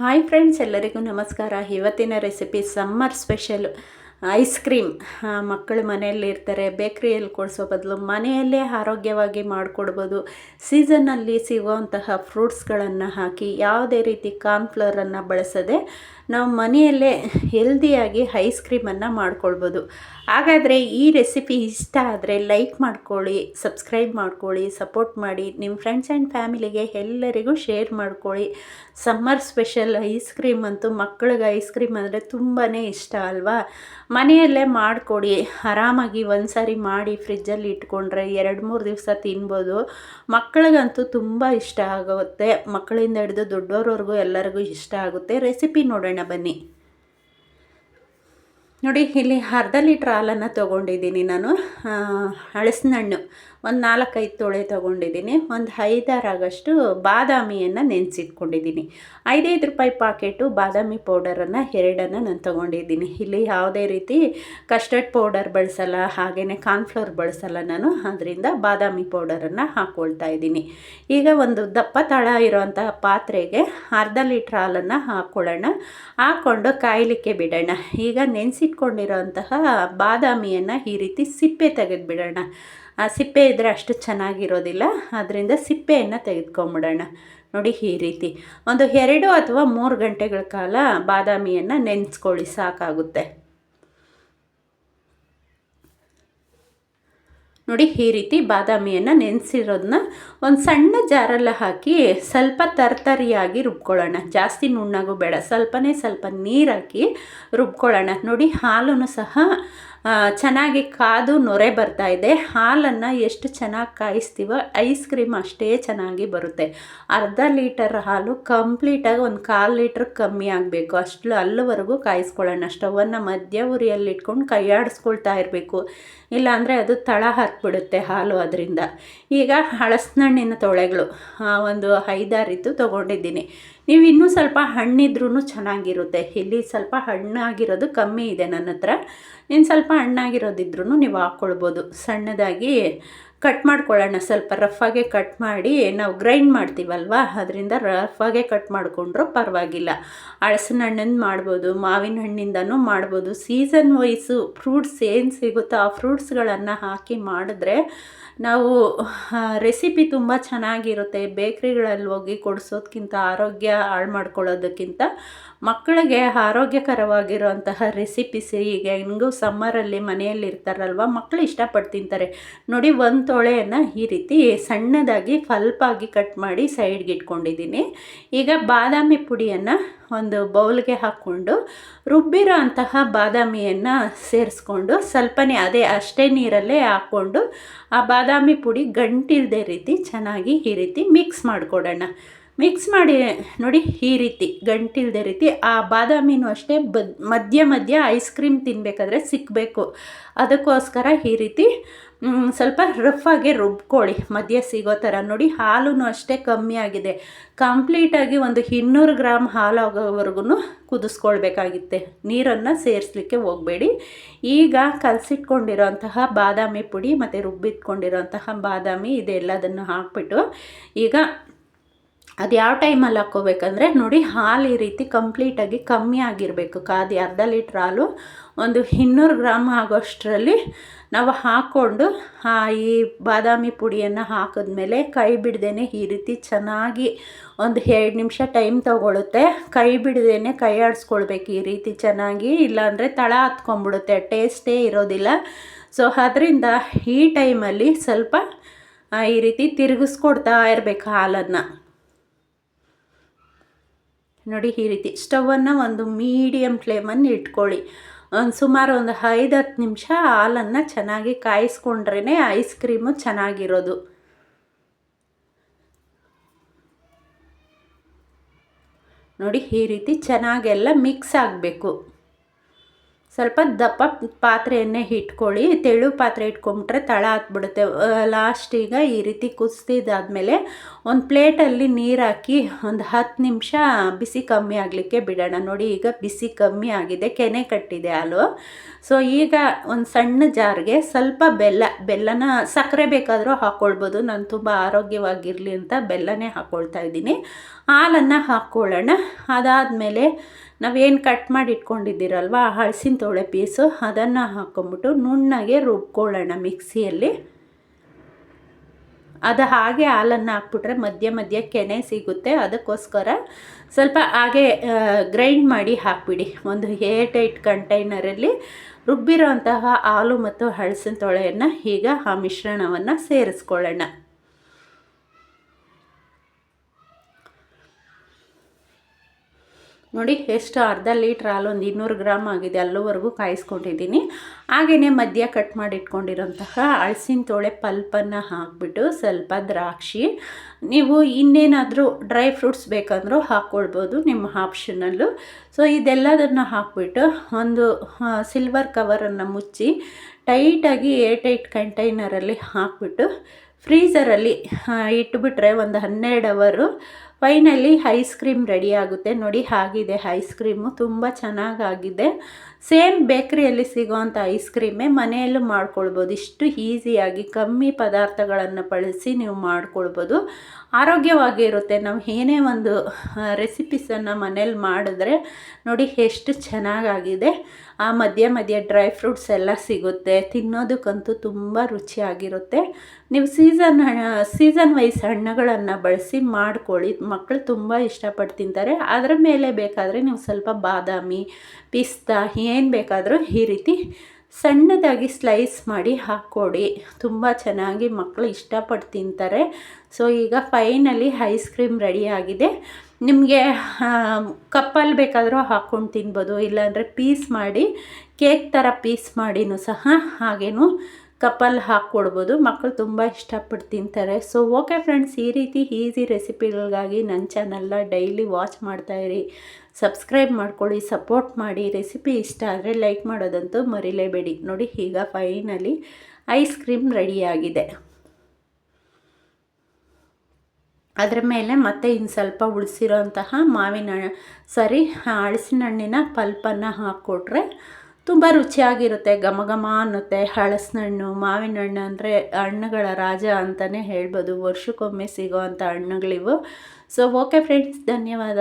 Hi friends, ಎಲ್ಲರಿಗೂ ನಮಸ್ಕಾರ. ಇವತ್ತಿನ recipe summer special ice cream. ಮಕ್ಕಳು ಮನೆಯಲ್ಲಿರ್ತಾರೆ ಬೇಕ್ರಿಯಲ್ಲಿ ಕೊಡಿಸೋ ಬದಲು ಮನೆಯಲ್ಲೇ ಆರೋಗ್ಯವಾಗಿ ಮಾಡಿಕೊಡ್ಬೋದು. ಸೀಸನ್ನಲ್ಲಿ ಸಿಗುವಂತಹ ಫ್ರೂಟ್ಸ್ಗಳನ್ನು ಹಾಕಿ, ಯಾವುದೇ ರೀತಿ ಕಾರ್ನ್ಫ್ಲವರನ್ನು ಬಳಸದೆ ನಾವು ಮನೆಯಲ್ಲೇ ಹೆಲ್ದಿಯಾಗಿ ಐಸ್ ಕ್ರೀಮನ್ನು ಮಾಡ್ಕೊಳ್ಬೋದು. ಹಾಗಾದರೆ ಈ ರೆಸಿಪಿ ಇಷ್ಟ ಆದರೆ ಲೈಕ್ ಮಾಡ್ಕೊಳ್ಳಿ ಸಬ್ಸ್ಕ್ರೈಬ್ ಮಾಡ್ಕೊಳ್ಳಿ ಸಪೋರ್ಟ್ ಮಾಡಿ ನಿಮ್ಮ ಫ್ರೆಂಡ್ಸ್ ಆ್ಯಂಡ್ ಫ್ಯಾಮಿಲಿಗೆ ಎಲ್ಲರಿಗೂ ಶೇರ್ ಮಾಡ್ಕೊಳ್ಳಿ. ಸಮ್ಮರ್ ಸ್ಪೆಷಲ್ ಐಸ್ ಕ್ರೀಮ್ ಅಂತೂ ಮಕ್ಕಳಿಗೆ ಐಸ್ ಕ್ರೀಮ್ ಅಂದರೆ ತುಂಬಾ ಇಷ್ಟ ಅಲ್ವಾ? ಮನೆಯಲ್ಲೇ ಮಾಡಿಕೊಡಿ. ಆರಾಮಾಗಿ ಒಂದು ಸಾರಿ ಮಾಡಿ ಫ್ರಿಜ್ಜಲ್ಲಿ ಇಟ್ಕೊಂಡ್ರೆ ಎರಡು ಮೂರು ದಿವಸ ತಿನ್ಬೋದು. ಮಕ್ಕಳಿಗಂತೂ ತುಂಬ ಇಷ್ಟ ಆಗುತ್ತೆ. ಮಕ್ಕಳಿಂದ ಹಿಡಿದು ದೊಡ್ಡವ್ರವ್ರಿಗೂ ಎಲ್ಲರಿಗೂ ಇಷ್ಟ ಆಗುತ್ತೆ. ರೆಸಿಪಿ ನೋಡೋಣ. ಬನ್ನಿ. ನೋಡಿ ಇಲ್ಲಿ ಅರ್ಧ ಲೀಟ್ರ್ ಹಾಲನ್ನು ತೊಗೊಂಡಿದ್ದೀನಿ ನಾನು. ಹಳಸಿನ ಹಣ್ಣು ಒಂದು ನಾಲ್ಕೈದು ತೊಳೆ ತೊಗೊಂಡಿದ್ದೀನಿ. ಒಂದು ಐದಾರಾಗಷ್ಟು ಬಾದಾಮಿಯನ್ನು ನೆನೆಸಿಟ್ಕೊಂಡಿದ್ದೀನಿ. ಐದೈದು ರೂಪಾಯಿ ಪಾಕೆಟು ಬಾದಾಮಿ ಪೌಡರನ್ನು ಎರಡನ್ನು ನಾನು ತೊಗೊಂಡಿದ್ದೀನಿ. ಇಲ್ಲಿ ಯಾವುದೇ ರೀತಿ ಕಸ್ಟರ್ಡ್ ಪೌಡರ್ ಬಳಸಲ್ಲ ಹಾಗೆಯೇ ಕಾರ್ನ್ಫ್ಲವರ್ ಬಳಸಲ್ಲ ನಾನು. ಅದರಿಂದ ಬಾದಾಮಿ ಪೌಡರನ್ನು ಹಾಕ್ಕೊಳ್ತಾ ಇದ್ದೀನಿ. ಈಗ ಒಂದು ದಪ್ಪ ತಳ ಇರೋವಂಥ ಪಾತ್ರೆಗೆ ಅರ್ಧ ಲೀಟ್ರ್ ಹಾಲನ್ನು ಹಾಕ್ಕೊಳ್ಳೋಣ ಹಾಕ್ಕೊಂಡು ಕಾಯಲಿಕ್ಕೆ ಬಿಡೋಣ. ಈಗ ನೆನೆಸಿಟ್ಕೊಂಡಿರೋಂತಹ ಬಾದಾಮಿಯನ್ನು ಈ ರೀತಿ ಸಿಪ್ಪೆ ತೆಗೆದುಬಿಡೋಣ. ಆ ಸಿಪ್ಪೆ ಇದ್ದರೆ ಅಷ್ಟು ಚೆನ್ನಾಗಿರೋದಿಲ್ಲ. ಅದರಿಂದ ಸಿಪ್ಪೆಯನ್ನು ತೆಗೆದುಕೊಂಬಿಡೋಣ. ನೋಡಿ ಈ ರೀತಿ. ಒಂದು ಎರಡು ಅಥವಾ ಮೂರು ಗಂಟೆಗಳ ಕಾಲ ಬಾದಾಮಿಯನ್ನು ನೆನೆಸ್ಕೊಳ್ಳಿ, ಸಾಕಾಗುತ್ತೆ. ನೋಡಿ ಈ ರೀತಿ ಬಾದಾಮಿಯನ್ನು ನೆನೆಸಿರೋದನ್ನ ಒಂದು ಸಣ್ಣ ಜಾರಲ್ಲಿ ಹಾಕಿ ಸ್ವಲ್ಪ ತರ್ತರಿಯಾಗಿ ರುಬ್ಕೊಳ್ಳೋಣ. ಜಾಸ್ತಿ ನುಣ್ಣಗೂ ಬೇಡ. ಸ್ವಲ್ಪನೇ ಸ್ವಲ್ಪ ನೀರು ಹಾಕಿ ರುಬ್ಕೊಳ್ಳೋಣ. ನೋಡಿ ಹಾಲೂ ಸಹ ಚೆನ್ನಾಗಿ ಕಾದು ನೊರೆ ಬರ್ತಾ ಇದೆ. ಹಾಲನ್ನು ಎಷ್ಟು ಚೆನ್ನಾಗಿ ಕಾಯಿಸ್ತೀವೋ ಐಸ್ ಕ್ರೀಮ್ ಅಷ್ಟೇ ಚೆನ್ನಾಗಿ ಬರುತ್ತೆ. ಅರ್ಧ ಲೀಟರ್ ಹಾಲು ಕಂಪ್ಲೀಟಾಗಿ ಒಂದು ಕಾಲು ಲೀಟ್ರ್ ಕಮ್ಮಿ ಆಗಬೇಕು. ಅಷ್ಟು ಅಲ್ಲಿವರೆಗೂ ಕಾಯಿಸ್ಕೊಳ್ಳೋಣ. ಸ್ಟವನ್ನು ಮಧ್ಯ ಉರಿಯಲ್ಲಿ ಇಟ್ಕೊಂಡು ಕೈಯಾಡಿಸ್ಕೊಳ್ತಾ ಇರಬೇಕು. ಇಲ್ಲಾಂದರೆ ಅದು ತಳ ಹಾಕ್ಬಿಡುತ್ತೆ ಹಾಲು ಅದರಿಂದ. ಈಗ ಹಳಸ್ನಣ್ಣಿನ ತೊಳೆಗಳು ಒಂದು ಐದಾರಿದ್ದು ತೊಗೊಂಡಿದ್ದೀನಿ. ನೀವು ಇನ್ನೂ ಸ್ವಲ್ಪ ಹಣ್ಣಿದ್ರೂ ಚೆನ್ನಾಗಿರುತ್ತೆ. ಇಲ್ಲಿ ಸ್ವಲ್ಪ ಹಣ್ಣಾಗಿರೋದು ಕಮ್ಮಿ ಇದೆ ನನ್ನ ಹತ್ರ ಇನ್ನು ಸ್ವಲ್ಪ ಹಣ್ಣಾಗಿರೋದಿದ್ರೂ ನೀವು ಹಾಕ್ಕೊಳ್ಬೋದು ಸಣ್ಣದಾಗಿ ಕಟ್ ಮಾಡ್ಕೊಳ್ಳೋಣ. ಸ್ವಲ್ಪ ರಫಾಗೆ ಕಟ್ ಮಾಡಿ ನಾವು ಗ್ರೈಂಡ್ ಮಾಡ್ತೀವಲ್ವ? ಅದರಿಂದ ರಫಾಗೆ ಕಟ್ ಮಾಡಿಕೊಂಡ್ರೂ ಪರವಾಗಿಲ್ಲ. ಹಳಸಿನ ಹಣ್ಣಿಂದ ಮಾಡ್ಬೋದು, ಮಾವಿನ ಹಣ್ಣಿಂದನೂ ಮಾಡ್ಬೋದು. ಸೀಸನ್ ವೈಸು ಫ್ರೂಟ್ಸ್ ಏನು ಸಿಗುತ್ತೋ ಆ ಫ್ರೂಟ್ಸ್ಗಳನ್ನು ಹಾಕಿ ಮಾಡಿದ್ರೆ ನಾವು ರೆಸಿಪಿ ತುಂಬ ಚೆನ್ನಾಗಿರುತ್ತೆ. ಬೇಕ್ರಿಗಳಲ್ಲಿ ಹೋಗಿ ಕೊಡಿಸೋದ್ಕಿಂತ ಆರೋಗ್ಯ ಹಾಳು ಮಾಡ್ಕೊಳ್ಳೋದಕ್ಕಿಂತ ಮಕ್ಕಳಿಗೆ ಆರೋಗ್ಯಕರವಾಗಿರುವಂತಹ ರೆಸಿಪೀಸ್ ಈಗ ಹೆಂಗೂ ಸಮ್ಮರಲ್ಲಿ ಮನೆಯಲ್ಲಿ ಇರ್ತಾರಲ್ವ ಮಕ್ಕಳು ಇಷ್ಟಪಟ್ಟು ತಿಂತಾರೆ. ನೋಡಿ, ಒಂದು ತೊಳೆಯನ್ನು ಈ ರೀತಿ ಸಣ್ಣದಾಗಿ ಫಲ್ಪಾಗಿ ಕಟ್ ಮಾಡಿ ಸೈಡ್ಗೆ ಇಟ್ಕೊಂಡಿದ್ದೀನಿ. ಈಗ ಬಾದಾಮಿ ಪುಡಿಯನ್ನು ಒಂದು ಬೌಲ್ಗೆ ಹಾಕ್ಕೊಂಡು, ರುಬ್ಬಿರೋ ಅಂತಹ ಬಾದಾಮಿಯನ್ನು ಸೇರಿಸ್ಕೊಂಡು, ಸ್ವಲ್ಪನೇ ಅದೇ ಅಷ್ಟೇ ನೀರಲ್ಲೇ ಹಾಕ್ಕೊಂಡು, ಆ ಬಾದಾಮಿ ಪುಡಿ ಗಂಟಿಲ್ಲದೆ ರೀತಿ ಚೆನ್ನಾಗಿ ಈ ರೀತಿ ಮಿಕ್ಸ್ ಮಾಡಿಕೊಡೋಣ. ಮಿಕ್ಸ್ ಮಾಡಿ ನೋಡಿ ಈ ರೀತಿ, ಗಂಟಿಲ್ದೇ ರೀತಿ, ಆ ಬಾದಾಮಿನೂ ಅಷ್ಟೇ ಬದ್ ಮಧ್ಯ ಮಧ್ಯ ಐಸ್ ಕ್ರೀಮ್ ತಿನ್ನಬೇಕಾದ್ರೆ ಸಿಕ್ಕಬೇಕು ಅದಕ್ಕೋಸ್ಕರ ಈ ರೀತಿ ಸ್ವಲ್ಪ ರಫಾಗಿ ರುಬ್ಕೊಳ್ಳಿ. ಮಧ್ಯ ಸಿಗೋ ಥರ ನೋಡಿ ಹಾಲು ಅಷ್ಟೇ ಕಮ್ಮಿ ಆಗಿದೆ. ಕಂಪ್ಲೀಟಾಗಿ ಒಂದು ಇನ್ನೂರು ಗ್ರಾಮ್ ಹಾಲು ಆಗೋವರೆಗೂ ಕುದಿಸ್ಕೊಳ್ಬೇಕಾಗಿತ್ತೆ. ನೀರನ್ನು ಸೇರಿಸ್ಲಿಕ್ಕೆ ಹೋಗಬೇಡಿ. ಈಗ ಕಲಸಿಟ್ಕೊಂಡಿರೋಂತಹ ಬಾದಾಮಿ ಪುಡಿ ಮತ್ತು ರುಬ್ಬಿಟ್ಕೊಂಡಿರೋಂತಹ ಬಾದಾಮಿ ಇದೆಲ್ಲದನ್ನು ಹಾಕ್ಬಿಟ್ಟು ಈಗ ಅದು ಯಾವ ಟೈಮಲ್ಲಿ ಹಾಕ್ಕೋಬೇಕಂದ್ರೆ ನೋಡಿ ಹಾಲು ಈ ರೀತಿ ಕಂಪ್ಲೀಟಾಗಿ ಕಮ್ಮಿ ಆಗಿರಬೇಕು. ಕಾದಿ ಅರ್ಧ ಲೀಟ್ರ್ ಹಾಲು ಒಂದು ಇನ್ನೂರು ಗ್ರಾಮ್ ಆಗೋಷ್ಟರಲ್ಲಿ ನಾವು ಹಾಕ್ಕೊಂಡು ಈ ಬಾದಾಮಿ ಪುಡಿಯನ್ನು ಹಾಕಿದ್ಮೇಲೆ ಕೈ ಬಿಡ್ದೇ ಈ ರೀತಿ ಚೆನ್ನಾಗಿ ಒಂದು ಎರಡು ನಿಮಿಷ ಟೈಮ್ ತೊಗೊಳುತ್ತೆ. ಕೈ ಬಿಡ್ದೇ ಕೈ ಆಡಿಸ್ಕೊಳ್ಬೇಕು ಈ ರೀತಿ ಚೆನ್ನಾಗಿ. ಇಲ್ಲಾಂದರೆ ತಳ ಹತ್ಕೊಂಡ್ಬಿಡುತ್ತೆ ಟೇಸ್ಟೇ ಇರೋದಿಲ್ಲ. ಸೊ ಅದರಿಂದ ಈ ಟೈಮಲ್ಲಿ ಸ್ವಲ್ಪ ಈ ರೀತಿ ತಿರುಗಿಸ್ಕೊಡ್ತಾ ಇರಬೇಕು ಹಾಲನ್ನು. ನೋಡಿ ಈ ರೀತಿ. ಸ್ಟವನ್ನು ಒಂದು ಮೀಡಿಯಮ್ ಫ್ಲೇಮನ್ನು ಇಟ್ಕೊಳ್ಳಿ. ಒಂದು ಸುಮಾರು ಒಂದು ಐದು ಹತ್ತು ನಿಮಿಷ ಹಾಲನ್ನು ಚೆನ್ನಾಗಿ ಕಾಯಿಸ್ಕೊಂಡ್ರೇ ಐಸ್ ಕ್ರೀಮು ಚೆನ್ನಾಗಿರೋದು. ನೋಡಿ ಈ ರೀತಿ ಚೆನ್ನಾಗೆಲ್ಲ ಮಿಕ್ಸ್ ಆಗಬೇಕು. ಸ್ವಲ್ಪ ದಪ್ಪ ಪಾತ್ರೆಯನ್ನೇ ಇಟ್ಕೊಳ್ಳಿ. ತೆಳು ಪಾತ್ರೆ ಇಟ್ಕೊಂಬಿಟ್ರೆ ತಳ ಹತ್ಬಿಡುತ್ತೆ ಈಗ ಈ ರೀತಿ ಕುದಿಸಿದಾದ್ಮೇಲೆ ಒಂದು ಪ್ಲೇಟಲ್ಲಿ ನೀರು ಹಾಕಿ ಒಂದು ಹತ್ತು ನಿಮಿಷ ಬಿಸಿ ಕಮ್ಮಿ ಆಗಲಿಕ್ಕೆ ಬಿಡೋಣ. ನೋಡಿ, ಈಗ ಬಿಸಿ ಕಮ್ಮಿ ಆಗಿದೆ. ಕೆನೆ ಕಟ್ಟಿದೆ ಹಾಲು. ಸೊ ಈಗ ಒಂದು ಸಣ್ಣ ಜಾರ್ಗೆ ಸ್ವಲ್ಪ ಬೆಲ್ಲ, ಬೆಲ್ಲನ ಸಕ್ಕರೆ ಬೇಕಾದರೂ ಹಾಕ್ಕೊಳ್ಬೋದು ನಾನು ತುಂಬ ಆರೋಗ್ಯವಾಗಿರಲಿ ಅಂತ ಬೆಲ್ಲನೇ ಹಾಕ್ಕೊಳ್ತಾ ಇದ್ದೀನಿ. ಹಾಲನ್ನು ಹಾಕ್ಕೊಳ್ಳೋಣ. ಅದಾದಮೇಲೆ ನಾವೇನು ಕಟ್ ಮಾಡಿ ಇಟ್ಕೊಂಡಿದ್ದೀರಲ್ವ ಆ ಹಳಸಿನ ತೊಳೆ ಪೀಸು, ಅದನ್ನು ಹಾಕ್ಕೊಂಬಿಟ್ಟು ನುಣ್ಣಗೆ ರುಬ್ಕೊಳ್ಳೋಣ ಮಿಕ್ಸಿಯಲ್ಲಿ. ಅದು ಹಾಗೆ ಹಾಲನ್ನು ಹಾಕ್ಬಿಟ್ರೆ ಮಧ್ಯ ಮಧ್ಯ ಕೆನೆ ಸಿಗುತ್ತೆ. ಅದಕ್ಕೋಸ್ಕರ ಸ್ವಲ್ಪ ಹಾಗೆ ಗ್ರೈಂಡ್ ಮಾಡಿ ಹಾಕ್ಬಿಡಿ. ಒಂದು ಏಟ್ ಏಟ್ ಕಂಟೈನರಲ್ಲಿ ರುಬ್ಬಿರೋಂತಹ ಹಾಲು ಮತ್ತು ಹಳಸಿನ ತೊಳೆಯನ್ನು ಈಗ ಆ ಮಿಶ್ರಣವನ್ನು ಸೇರಿಸ್ಕೊಳ್ಳೋಣ. ನೋಡಿ, ಎಷ್ಟು ಅರ್ಧ ಲೀಟ್ರ್ ಹಾಲು ಒಂದು ಇನ್ನೂರು ಗ್ರಾಮ್ ಆಗಿದೆ. ಅಲ್ಲಿವರೆಗೂ ಕಾಯಿಸ್ಕೊಂಡಿದ್ದೀನಿ. ಹಾಗೆಯೇ ಮಧ್ಯ ಕಟ್ ಮಾಡಿ ಇಟ್ಕೊಂಡಿರೋಂತಹ ಅಳಸಿನ ತೋಳೆ ಪಲ್ಪನ್ನು ಹಾಕ್ಬಿಟ್ಟು ಸ್ವಲ್ಪ ದ್ರಾಕ್ಷಿ. ನೀವು ಇನ್ನೇನಾದರೂ ಡ್ರೈ ಫ್ರೂಟ್ಸ್ ಬೇಕಂದರೂ ಹಾಕ್ಕೊಳ್ಬೋದು ನಿಮ್ಮ ಆಪ್ಷನಲ್ಲೂ. ಸೊ, ಇದೆಲ್ಲದನ್ನು ಹಾಕ್ಬಿಟ್ಟು ಒಂದು ಸಿಲ್ವರ್ ಕವರನ್ನು ಮುಚ್ಚಿ ಟೈಟಾಗಿ ಏರ್ ಟೈಟ್ ಕಂಟೈನರಲ್ಲಿ ಹಾಕ್ಬಿಟ್ಟು ಫ್ರೀಸರಲ್ಲಿ ಇಟ್ಬಿಟ್ರೆ ಒಂದು ಹನ್ನೆರಡು ಅವರು ಫೈನಲಿ ಐಸ್ ಕ್ರೀಮ್ ರೆಡಿ ಆಗುತ್ತೆ. ನೋಡಿ ಆಗಿದೆ ಐಸ್ ಕ್ರೀಮು, ತುಂಬ ಚೆನ್ನಾಗಾಗಿದೆ. ಸೇಮ್ ಬೇಕ್ರಿಯಲ್ಲಿ ಸಿಗೋವಂಥ ಐಸ್ ಕ್ರೀಮೇ ಮನೆಯಲ್ಲೂ ಮಾಡ್ಕೊಳ್ಬೋದು. ಇಷ್ಟು ಈಸಿಯಾಗಿ ಕಮ್ಮಿ ಪದಾರ್ಥಗಳನ್ನು ಬಳಸಿ ನೀವು ಮಾಡ್ಕೊಳ್ಬೋದು. ಆರೋಗ್ಯವಾಗಿರುತ್ತೆ. ನಾವು ಏನೇ ಒಂದು ರೆಸಿಪೀಸನ್ನು ಮನೇಲಿ ಮಾಡಿದ್ರೆ ನೋಡಿ ಎಷ್ಟು ಚೆನ್ನಾಗಾಗಿದೆ. ಆ ಮಧ್ಯ ಮಧ್ಯ ಡ್ರೈ ಫ್ರೂಟ್ಸ್ ಎಲ್ಲ ಸಿಗುತ್ತೆ. ತಿನ್ನೋದಕ್ಕಂತೂ ತುಂಬ ರುಚಿಯಾಗಿರುತ್ತೆ. ನೀವು ಸೀಸನ್ ಸೀಸನ್ ವೈಸ್ ಹಣ್ಣುಗಳನ್ನು ಬಳಸಿ ಮಾಡ್ಕೊಳ್ಳಿ. ಮಕ್ಕಳು ತುಂಬ ಇಷ್ಟಪಟ್ಟು ತಿಂತಾರೆ. ಅದರ ಮೇಲೆ ಬೇಕಾದರೆ ನೀವು ಸ್ವಲ್ಪ ಬಾದಾಮಿ, ಪಿಸ್ತಾ, ಏನು ಬೇಕಾದರೂ ಈ ರೀತಿ ಸಣ್ಣದಾಗಿ ಸ್ಲೈಸ್ ಮಾಡಿ ಹಾಕ್ಕೊಡಿ. ತುಂಬ ಚೆನ್ನಾಗಿ ಮಕ್ಕಳು ಇಷ್ಟಪಟ್ಟು ತಿಂತಾರೆ. ಸೊ, ಈಗ ಫೈನಲಿ ಐಸ್ ಕ್ರೀಮ್ ರೆಡಿಯಾಗಿದೆ ನಿಮಗೆ ಕಪ್ಪಲ್ಲಿ ಬೇಕಾದರೂ ಹಾಕ್ಕೊಂಡು ತಿನ್ಬೋದು, ಇಲ್ಲಾಂದರೆ ಪೀಸ್ ಮಾಡಿ, ಕೇಕ್ ಥರ ಪೀಸ್ ಮಾಡಿನೂ ಸಹ ಹಾಗೇನೂ ಕಪ್ಪಲ್ಲಿ ಹಾಕ್ಕೊಡ್ಬೋದು. ಮಕ್ಕಳು ತುಂಬ ಇಷ್ಟಪಟ್ಟು ತಿಂತಾರೆ. ಸೊ ಓಕೆ ಫ್ರೆಂಡ್ಸ್ ಈ ರೀತಿ ಈಸಿ ರೆಸಿಪಿಗಳಿಗಾಗಿ ನನ್ನ ಚಾನಲ್ನ ಡೈಲಿ ವಾಚ್ ಮಾಡ್ತಾಯಿರಿ ಸಬ್ಸ್ಕ್ರೈಬ್ ಮಾಡ್ಕೊಳ್ಳಿ ಸಪೋರ್ಟ್ ಮಾಡಿ. ರೆಸಿಪಿ ಇಷ್ಟ ಆದರೆ ಲೈಕ್ ಮಾಡೋದಂತೂ ಮರಿಲೇಬೇಡಿ. ನೋಡಿ, ಈಗ ಫೈನಲಿ ಐಸ್ ಕ್ರೀಮ್ ರೆಡಿಯಾಗಿದೆ ಅದರ ಮೇಲೆ ಮತ್ತೆ ಇನ್ನು ಸ್ವಲ್ಪ ಉಳಿಸಿರೋಂತಹ ಮಾವಿನ ಸರಿ ಹಳಸಿನ ಹಣ್ಣಿನ ಪಲ್ಪನ್ನು ಹಾಕ್ಕೊಟ್ರೆ ತುಂಬ ರುಚಿಯಾಗಿರುತ್ತೆ, ಘಮ ಘಮ ಅನ್ನುತ್ತೆ. ಹಣ್ಣು ಮಾವಿನ ಹಣ್ಣು ಅಂದರೆ ಹಣ್ಣುಗಳ ರಾಜ ಅಂತಲೇ ಹೇಳ್ಬೋದು. ವರ್ಷಕ್ಕೊಮ್ಮೆ ಸಿಗೋ ಅಂಥ ಹಣ್ಣುಗಳಿವು. ಸೊ ಓಕೆ ಫ್ರೆಂಡ್ಸ್ ಧನ್ಯವಾದ.